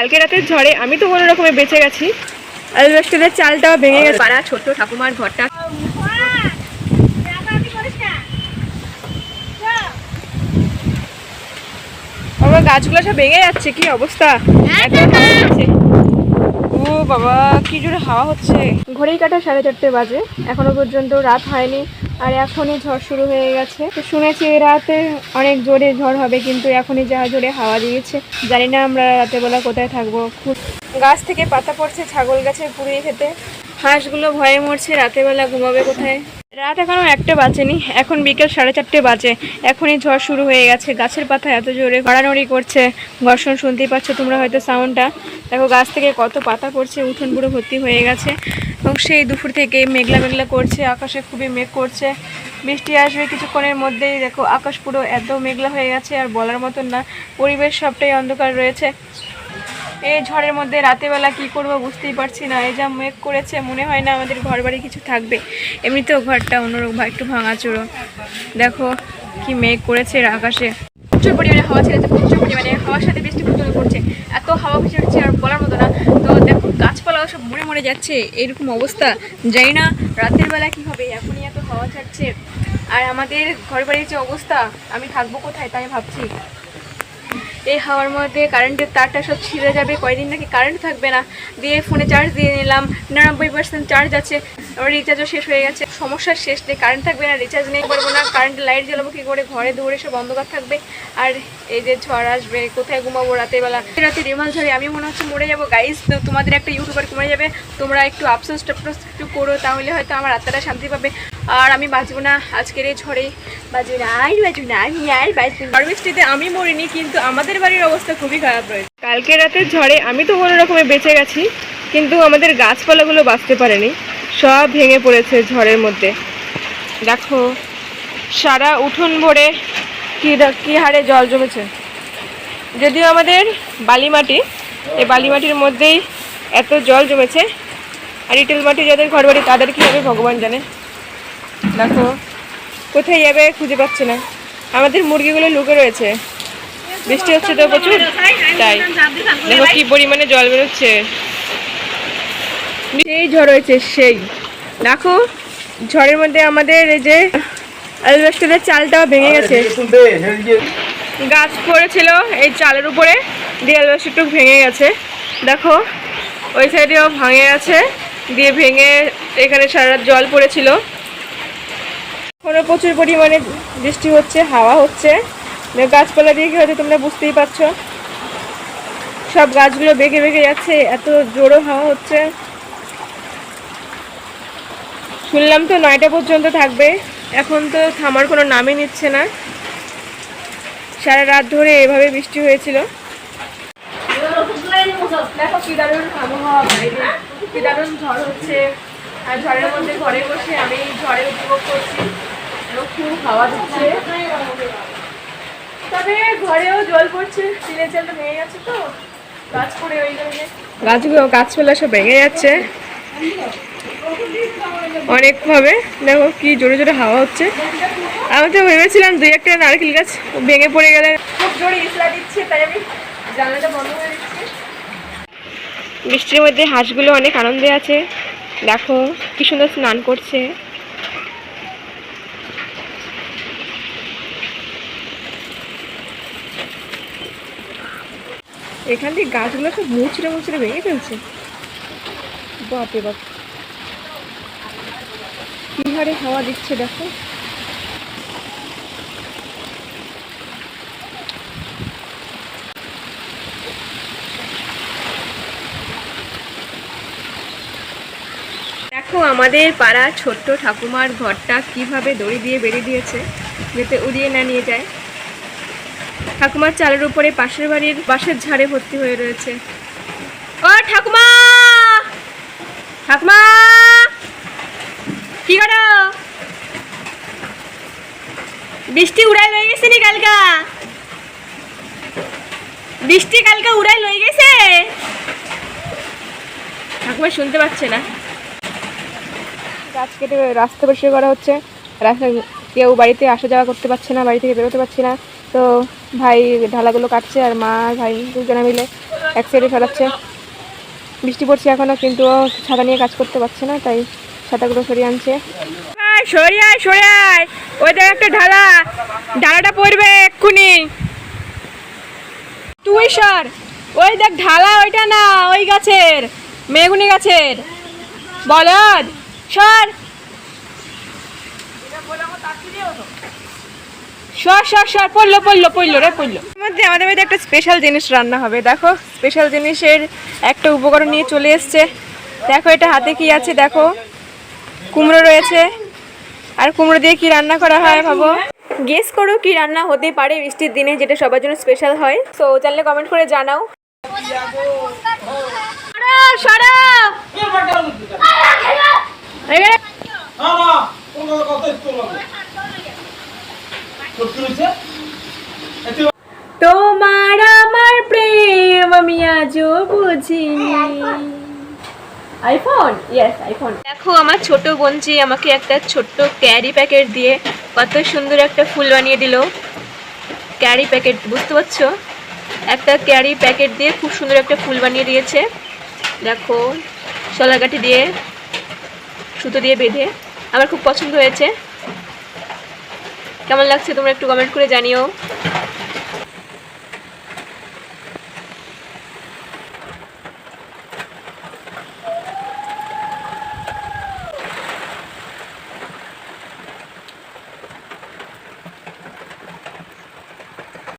কালকে রাতের ঝড়ে আমি তো কোনো রকমে বেঁচে গেছি। অ্যালবেস্টারের চালটাও ভেঙে গেছে। পাড়া ছোট্ট ঠাকুমার ঘরটা। আমার গাছগুলো সব ভেঙে যাচ্ছে কি অবস্থা? হচ্ছে। ও বাবা, কি জোরে হাওয়া হচ্ছে। ঘড়ি কাটা সাড়ে চারটে বাজে, এখনও পর্যন্ত রাত হয়নি, আর এখনই ঝড় শুরু হয়ে গেছে। তো শুনেছি রাতে অনেক জোরে ঝড় হবে, কিন্তু এখনই যা জোরে হাওয়া দিয়েছে, জানি না আমরা রাতেবেলা কোথায় থাকব। খুব- গাছ থেকে পাতা পড়ছে, ছাগল গাছে পুড়িয়ে খেতে। হাঁসগুলো ভয়ে মরছে রাতেবেলা ঘুমাবে কোথায়? রাত এখনও একটা বাজেনি। এখন বিকেল সাড়ে চারটে বাজে। এখনই ঝড় শুরু হয়ে গেছে। গাছের পাতা এত জোরে নড়ানড়ি করছে। ঘর্ষণ শুনতেই পাচ্ছ তোমরা হয়তো সাউন্ডটা। দেখো, গাছ থেকে কত পাতা পড়ছে, উঠোন পুরো ভর্তি হয়ে গেছে। এবং সেই দুপুর থেকে মেঘলা মেঘলা করছে, আকাশে খুবই মেঘ করছে। বৃষ্টি আসবে কিছুক্ষণের মধ্যেই। দেখো, আকাশ পুরো এত মেঘলা হয়ে গেছে, আর বলার মতন না। পরিবেশ সবটাই অন্ধকার রয়েছে। এই ঝড়ের মধ্যে রাতেবেলা কি করব বুঝতেই পারছি না। এই যা মেঘ করেছে, মনে হয় না আমাদের ঘর বাড়ি কিছু থাকবে। এমনিতেও ঘরটা অন্যরকম, একটু ভাঙাচোরো। দেখো কি মেঘ করেছে আকাশে। প্রচুর পরিমাণে হাওয়া ছেড়েছে, প্রচুর পরিমাণে হাওয়ার সাথে বৃষ্টি প্রচুর করছে এত হাওয়া ভেসে উঠছে আর বলার মতো না। তো দেখো গাছপালাও সব মরে মরে যাচ্ছে, এরকম অবস্থা। জানি না রাতের বেলা কি হবে, এখনই এত হাওয়া ছাড়ছে। আর আমাদের ঘর বাড়ির যে অবস্থা, আমি থাকব কোথায় তাই ভাবছি। এই হাওয়ার মধ্যে কারেন্টের তারটা সব ছিঁড়ে যাবে, কয়দিন নাকি কারেন্ট থাকবে না। দিয়ে ফোনে চার্জ দিয়ে নিলাম, নিরানব্বই পার্সেন্ট চার্জ আছে আমার রিচার্জও শেষ হয়ে গেছে। সমস্যার শেষ নেই কারেন্ট থাকবে না রিচার্জ নেই পারব না কারেন্ট লাইট জ্বালাবো কী করে, ঘরে দৌড়ে সব অন্ধকার থাকবে। আর এই যে ঝড় আসবে, কোথায় ঘুমাবো রাতের বেলা রাতে রেমাল ঝড়ে আমি মনে হচ্ছে মরে যাব। গাইজ তো তোমাদের একটা ইউটিউবার কমে যাবে, তোমরা একটু আফসোস টাফসোস একটু করো, তাহলে হয়তো আমার আত্মাটা শান্তি পাবে। আর আমি বাঁচবো না আজকের এই ঝড়ে। বাঁচবো না আর বাঁচবো না, আমি আর বাঁচবো আমি মরিনি, কিন্তু আমাদের বাড়ির অবস্থা খুবই খারাপ রয়েছে। কালকে রাতের ঝড়ে আমি তো কোনো রকমে বেঁচে গেছি, কিন্তু আমাদের গাছপালাগুলো বাঁচতে পারেনি। সব ভেঙে পড়েছে ঝড়ের মধ্যে। দেখো, সারা উঠোন ভরে কি কি হারে জল জমেছে। যদিও আমাদের বালি মাটি এই বালি মাটির মধ্যেই এত জল জমেছে, আর ইটেল মাটি যাদের ঘর বাড়ি তাদের কী হবে ভগবান জানে। দেখো, কোথায় যাবে খুঁজে পাচ্ছে না। আমাদের মুরগিগুলো লুকে রয়েছে। বৃষ্টি হচ্ছে তো প্রচুর? তাই। দেখো কি পরিমাণে জল বেরোচ্ছে। সেই ঝড় হয়েছে সেই। দেখো ঝড়ের মধ্যে আমাদের এই যে অ্যালবেস্টারের চালটাও ভেঙে গেছে। গাছ পড়েছিল এই চালের উপরে দিয়ে অ্যালবেস্টারটুক ভেঙে গেছে। দেখো ওই সাইডেও ভাঙে গেছে দিয়ে ভেঙে এখানে সারা রাত জল পড়েছিল। এখনও প্রচুর পরিমাণে বৃষ্টি হচ্ছে হাওয়া হচ্ছে। গাছপালা দিয়ে কি হচ্ছে তোমরা বুঝতেই পারছ? সব গাছগুলো বেঁকে বেঁকে যাচ্ছে, এত জোরো হাওয়া হচ্ছে। শুনলাম তো নয়টা পর্যন্ত থাকবে, এখন তো থামার কোনো নামই নিচ্ছে না। সারা রাত ধরে এভাবে বৃষ্টি হয়েছিল। আমি ঝড়ে উপভোগ করছি। খুব হাওয়া দিচ্ছে। তবে ঘরেও জল পড়ছে টিনের চালটা ভেঙে যাচ্ছে তো গাছ পড়ে ওই কারণে। গাছগুলো গাছপালা সব ভেঙে যাচ্ছে। অনেকভাবে দেখো কি জোরে জোরে হাওয়া হচ্ছে। আমি তো ভেবেছিলাম দুই একটা নারকেল গাছ ভেঙে পড়ে গেলে। খুব জোরে ইসলা দিচ্ছে তাই আমি জানলাটা বন্ধ করে দিচ্ছি। বৃষ্টির মধ্যে হাঁসগুলো অনেক আনন্দে আছে। দেখো কি সুন্দর স্নান করছে। এখান থেকে গাছগুলো সব মুচড়ে মুচড়ে ভেঙে ফেলছে। বাপরে বাপ। কি হারে হাওয়া দিচ্ছে দেখো। দেখো আমাদের পাড়া ছোট্ট ঠাকুমার ঘরটা কীভাবে দড়ি দিয়ে বেরিয়ে দিয়েছে, যাতে উড়িয়ে না নিয়ে যায়। ঠাকুমার চালের উপরে পাশের বাড়ির বাঁশের ঝাড়ে ভর্তি হয়ে রয়েছে। ও, ঠাকুমা! ঠাকুমা! কি করো? বৃষ্টি উড়াই লয়ে গেছে নি কালকা? বৃষ্টি কালকা উড়াই লয়ে গেছে? ঠাকুমা শুনতে পাচ্ছে না। গাছ কেটে রাস্তা পরিষ্কার করা হচ্ছে। রাস্তা কেউ বাড়িতে আসা যাওয়া করতে পারছে না, বাড়ি থেকে বেরোতে পারছে না। তো ভাই ঢালাগুলো কাটছে আর মা ভাই দুজনে মিলে এক সাইডে ফেলাচ্ছে। বৃষ্টি পড়ছে এখনও, কিন্তু ছাতা নিয়ে কাজ করতে পারছে না, তাই ছাতাগুলো সরিয়ে আনছে। সরে আয় আয়। ওই দেখ একটা ঢালা। ঢালাটা পড়বে এক্ষুনি। তুই সর। ওই দেখ ঢালা, ওইটা না, ওই গাছের মেগুনি গাছের। বলদ, সর। সর সর সর পড়ল পড়ল পড়ল রে পড়ল। মধ্যে আমাদের বাড়িতে একটা স্পেশাল জিনিস রান্না হবে দেখো স্পেশাল জিনিসের একটা উপকরণ নিয়ে চলে এসছে। দেখো এটা হাতে কি আছে দেখো। কুমড়ো রয়েছে। আর কুমড়ো দিয়ে কি রান্না করা হয় ভাবো? গেস করো কি রান্না হতে পারে বৃষ্টির দিনে যেটা সবার জন্য স্পেশাল হয়। তো চ্যানেলে কমেন্ট করে জানাও। সরো, সরো। এখানে তোমার আমার প্রেম আমি আজও বুঝিনি আইফোন ইয়েস আইফোন দেখো আমার ছোট বোনজি আমাকে একটা ছোট্ট ক্যারি প্যাকেট দিয়ে কত সুন্দর একটা ফুল বানিয়ে দিল। ক্যারি প্যাকেট বুঝতে পারছ? একটা ক্যারি প্যাকেট দিয়ে খুব সুন্দর একটা ফুল বানিয়ে দিয়েছে। দেখো শলাকাঠি দিয়ে সুতো দিয়ে বেঁধে। আমার খুব পছন্দ হয়েছে। কেমন লাগছে তোমরা একটু কমেন্ট করে জানিও।